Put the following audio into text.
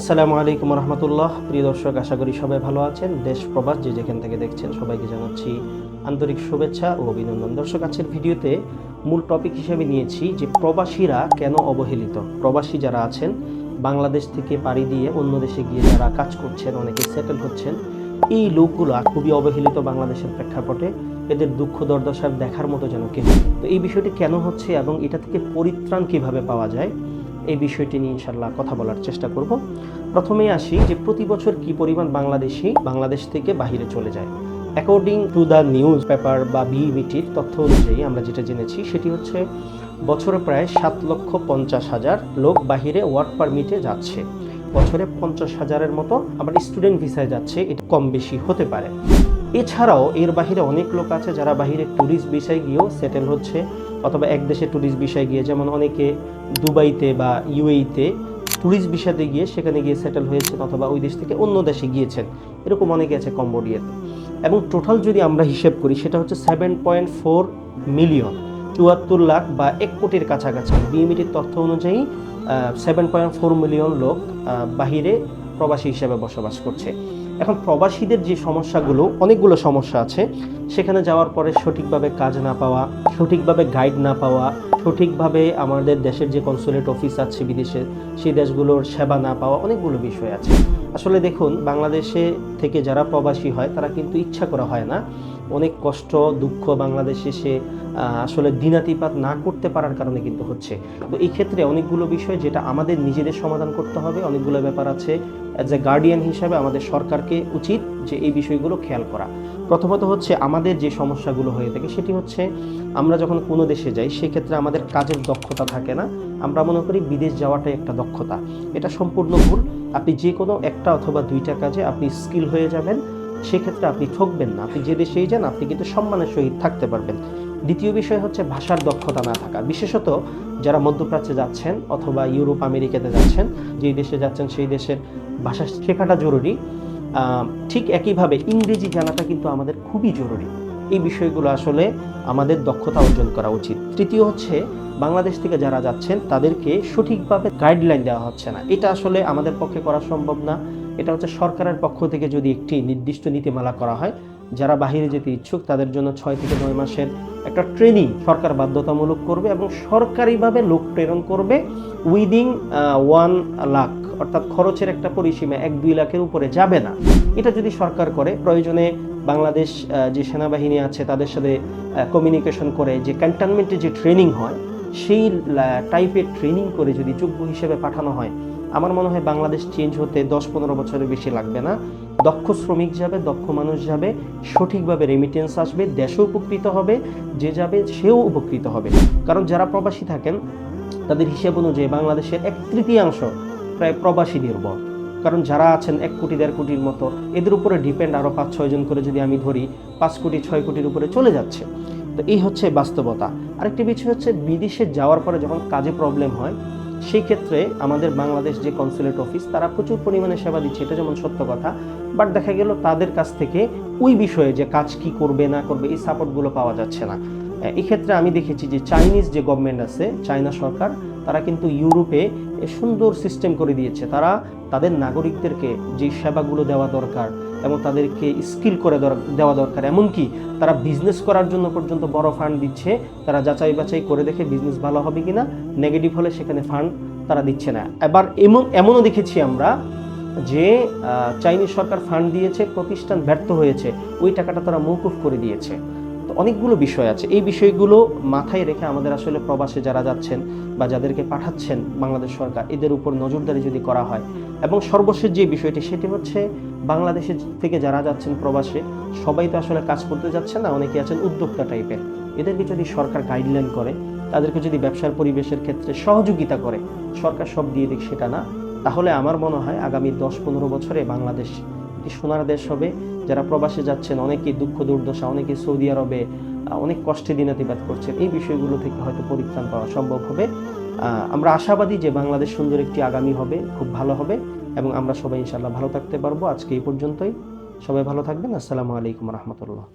আসসালামু আলাইকুম রহমতুল্লাহ। প্রিয় দর্শক, আশা করি সবাই ভালো আছেন। দেশ প্রবাস যে যেখান থেকে দেখছেন, সবাইকে জানাচ্ছি আন্তরিক শুভেচ্ছা ও অভিনন্দন। দর্শক, আজকের ভিডিওতে মূল টপিক হিসেবে নিয়েছি যে প্রবাসীরা কেন অবহেলিত? প্রবাসী যারা আছেন, বাংলাদেশ থেকে পাড়ি দিয়ে অন্য দেশে গিয়ে যারা কাজ করছেন, অনেকে সেটেল হচ্ছেন, এই লোকগুলো খুবই অবহেলিত বাংলাদেশের প্রেক্ষাপটে। এদের দুঃখ, দুর্দশা দেখার মতো যেন কেউ তো এই বিষয়টি কেন হচ্ছে এবং এটা থেকে পরিত্রাণ কীভাবে পাওয়া যায়? এই বিষয়টি নিয়ে ইনশাল্লাহ কথা বলার চেষ্টা করব। প্রথমেই আসি যে প্রতি বছর কি পরিমাণ বাংলাদেশি বাংলাদেশ থেকে বাহিরে চলে যায়। According to the newspaper বা বিইবিটির তথ্য অনুযায়ী আমরা যেটা জেনেছি সেটি হচ্ছে বছরে প্রায় সাত লক্ষ পঞ্চাশ হাজার লোক বাহিরে ওয়ার্ক পারমিটে যাচ্ছে। বছরে পঞ্চাশ হাজারের মতো আবার স্টুডেন্ট ভিসায় যাচ্ছে, এটা কম বেশি হতে পারে। এছাড়াও এর বাহিরে অনেক লোক আছে যারা বাহিরে ট্যুরিস্ট ভিসায় গিয়েও সেটেল হচ্ছে। অথবা এক দেশে ট্যুরিস্ট ভিসায় গিয়ে, যেমন অনেকে দুবাইতে বা ইউএইতে ট্যুরিস্ট ভিসাতে গিয়ে সেখানে গিয়ে সেটেল হয়েছেন অথবা ওই দেশ থেকে অন্য দেশে গিয়েছেন। এরকম অনেকে আছে কম্বোডিয়াতে। এবং টোটাল যদি আমরা হিসেব করি, সেটা হচ্ছে সেভেন পয়েন্ট ফোর মিলিয়ন চুয়াত্তর লাখ বা এক কোটির কাছাকাছি। বিএমিটির তথ্য অনুযায়ী সেভেন পয়েন্ট ফোর মিলিয়ন লোক বাহিরে প্রবাসী হিসেবে বসবাস করছে। এখন প্রবাসীদের যে সমস্যাগুলো, অনেকগুলো সমস্যা আছে। সেখানে যাওয়ার পরে সঠিকভাবে কাজ না পাওয়া, সঠিকভাবে গাইড না পাওয়া, সঠিকভাবে আমাদের দেশের যে কনসুলেট অফিস আছে বিদেশে, সেই দেশগুলোর সেবা না পাওয়া অনেকগুলো বিষয় আছে। আসলে দেখুন, বাংলাদেশে থেকে যারা প্রবাসী হয়, তারা কিন্তু ইচ্ছা করা হয় না। অনেক কষ্ট, দুঃখ বাংলাদেশে সে আসলে দিনাতিপাত না করতে পারার কারণে কিন্তু হচ্ছে। তো এই ক্ষেত্রে অনেকগুলো বিষয় যেটা আমাদের নিজেদের সমাধান করতে হবে, অনেকগুলো ব্যাপার আছে অ্যাজ এ গার্ডিয়ান হিসাবে আমাদের সরকারকে উচিত যে এই বিষয়গুলো খেয়াল করা। প্রথমত হচ্ছে আমাদের যে সমস্যাগুলো হয়ে থাকে সেটি হচ্ছে আমরা যখন কোনো দেশে যাই সেক্ষেত্রে আমাদের কাজের দক্ষতা থাকে না। আমরা মনে করি বিদেশ যাওয়াটাই একটা দক্ষতা। এটা সম্পূর্ণ ভুল। আপনি যে কোনো একটা অথবা দুইটা কাজে আপনি স্কিল হয়ে যাবেন। সেক্ষেত্রে আপনি ঠকবেন না, আপনি যে দেশেই যান, আপনি কিন্তু সম্মানের সহিত থাকতে পারবেন। দ্বিতীয় বিষয় হচ্ছে ভাষার দক্ষতা না থাকা। বিশেষত যারা মধ্যপ্রাচ্যে যাচ্ছেন অথবা ইউরোপ, আমেরিকাতে যাচ্ছেন যেই দেশে যাচ্ছেন, সেই দেশের ভাষা শেখাটা জরুরি। ঠিক একইভাবে ইংরেজি জানাটা কিন্তু আমাদের খুবই জরুরি। এই বিষয়গুলো আসলে আমাদের দক্ষতা অর্জন করা উচিত। তৃতীয় হচ্ছে বাংলাদেশ থেকে যারা যাচ্ছেন, তাদেরকে সঠিকভাবে গাইডলাইন দেওয়া হচ্ছে না। এটা আসলে আমাদের পক্ষে করা সম্ভব না। এটা হচ্ছে সরকারের পক্ষ থেকে যদি একটি নির্দিষ্ট নীতিমালা করা হয়, যারা বাহিরে যেতে ইচ্ছুক, তাদের জন্য ছয় থেকে নয় মাসের একটা ট্রেনিং সরকার বাধ্যতামূলক করবে এবং সরকারিভাবে লোক প্রেরণ করবে উইদিং ওয়ান লাখ, অর্থাৎ খরচের একটা পরিসীমা এক দুই লাখের উপরে যাবে না। এটা যদি সরকার করে, প্রয়োজনে বাংলাদেশ যে সেনাবাহিনী আছে, তাদের সাথে কমিউনিকেশন করে, যে ক্যান্টনমেন্টে যে ট্রেনিং হয়, সেই টাইপের ট্রেনিং করে যদি যোগ্য হিসেবে পাঠানো হয় আমার মনে হয় বাংলাদেশ চেঞ্জ হতে দশ পনেরো বছরের বেশি লাগবে না। দক্ষ শ্রমিক যাবে, দক্ষ মানুষ যাবে, সঠিকভাবে রেমিটেন্স আসবে, দেশও উপকৃত হবে, যে যাবে সেও উপকৃত হবে। কারণ যারা প্রবাসী থাকেন, তাদের হিসেব অনুযায়ী বাংলাদেশের এক তৃতীয়াংশ প্রায় প্রবাসী নির্ভর। কারণ যারা আছেন এক কোটি, দেড় কোটির মতো, এদের উপরে ডিপেন্ড আরও পাঁচ ছয়জন করে যদি আমি ধরি, পাঁচ কোটি, ছয় কোটির উপরে চলে যাচ্ছে। তো এই হচ্ছে বাস্তবতা। আরেকটি বিষয় হচ্ছে, বিদেশে যাওয়ার পরে যখন কাজে প্রবলেম হয় সেই ক্ষেত্রে আমাদের বাংলাদেশ যে কনসুলেট অফিস তারা প্রচুর পরিমাণে সেবা দিচ্ছে, এটা যেমন সত্য কথা। বাট দেখা গেল তাদের কাছ থেকে ওই বিষয়ে যে কাজ কি করবে, না করবে, এই সাপোর্টগুলো পাওয়া যাচ্ছে না। এই ক্ষেত্রে আমি দেখেছি যে চাইনিজ যে গভর্নমেন্ট আছে চায়না সরকার, তারা কিন্তু ইউরোপে সুন্দর সিস্টেম করে দিয়েছে। তারা তাদের নাগরিকদেরকে যে সেবাগুলো দেওয়া দরকার এবং তাদেরকে স্কিল করে দেওয়া দরকার, এমনকি তারা বিজনেস করার জন্য পর্যন্ত বড় ফান্ড দিচ্ছে, তারা যাচাই বাছাই করে দেখে বিজনেস ভালো হবে কিনা নেগেটিভ হলে সেখানে ফান্ড তারা দিচ্ছে না। এবার এমন, এমনও দেখেছি আমরা যে চাইনিজ সরকার ফান্ড দিয়েছে, প্রতিষ্ঠান ব্যর্থ হয়েছে, ওই টাকাটা তারা মৌকুফ করে দিয়েছে। অনেকগুলো বিষয় আছে। এই বিষয়গুলো মাথায় রেখে আমাদের আসলে প্রবাসে যারা যাচ্ছেন বা যাদেরকে পাঠাচ্ছেন বাংলাদেশ সরকার, এদের উপর নজরদারি যদি করা হয় এবং সর্বশেষ যে বিষয়টি সেটি হচ্ছে বাংলাদেশে থেকে যারা যাচ্ছেন প্রবাসে, সবাই তো আসলে কাজ করতে যাচ্ছে না, অনেকে আছেন উদ্যোক্তা টাইপের এদেরকে যদি সরকার গাইডলাইন করে, তাদেরকে যদি ব্যবসার পরিবেশের ক্ষেত্রে সহযোগিতা করে, সরকার সব দিয়ে দিক সেটা না, তাহলে আমার মনে হয় আগামী দশ পনেরো বছরে বাংলাদেশ একটি সোনার দেশ হবে, যারা প্রবাসে যাচ্ছেন অনেকে দুঃখ, দুর্দশা অনেকে সৌদি আরবে অনেক কষ্টে দিনাতিপাত করছেন। এই বিষয়গুলো থেকে হয়তো পরিত্রাণ পাওয়া সম্ভব হবে। আমরা আশাবাদী যে বাংলাদেশ সুন্দর একটি আগামী হবে, খুব ভালো হবে, এবং আমরা সবাই ইনশাল্লাহ ভালো থাকতে পারব। আজকে এই পর্যন্তই। সবাই ভালো থাকবেন। আসসালামু আলাইকুম রহমতুল্লাহ।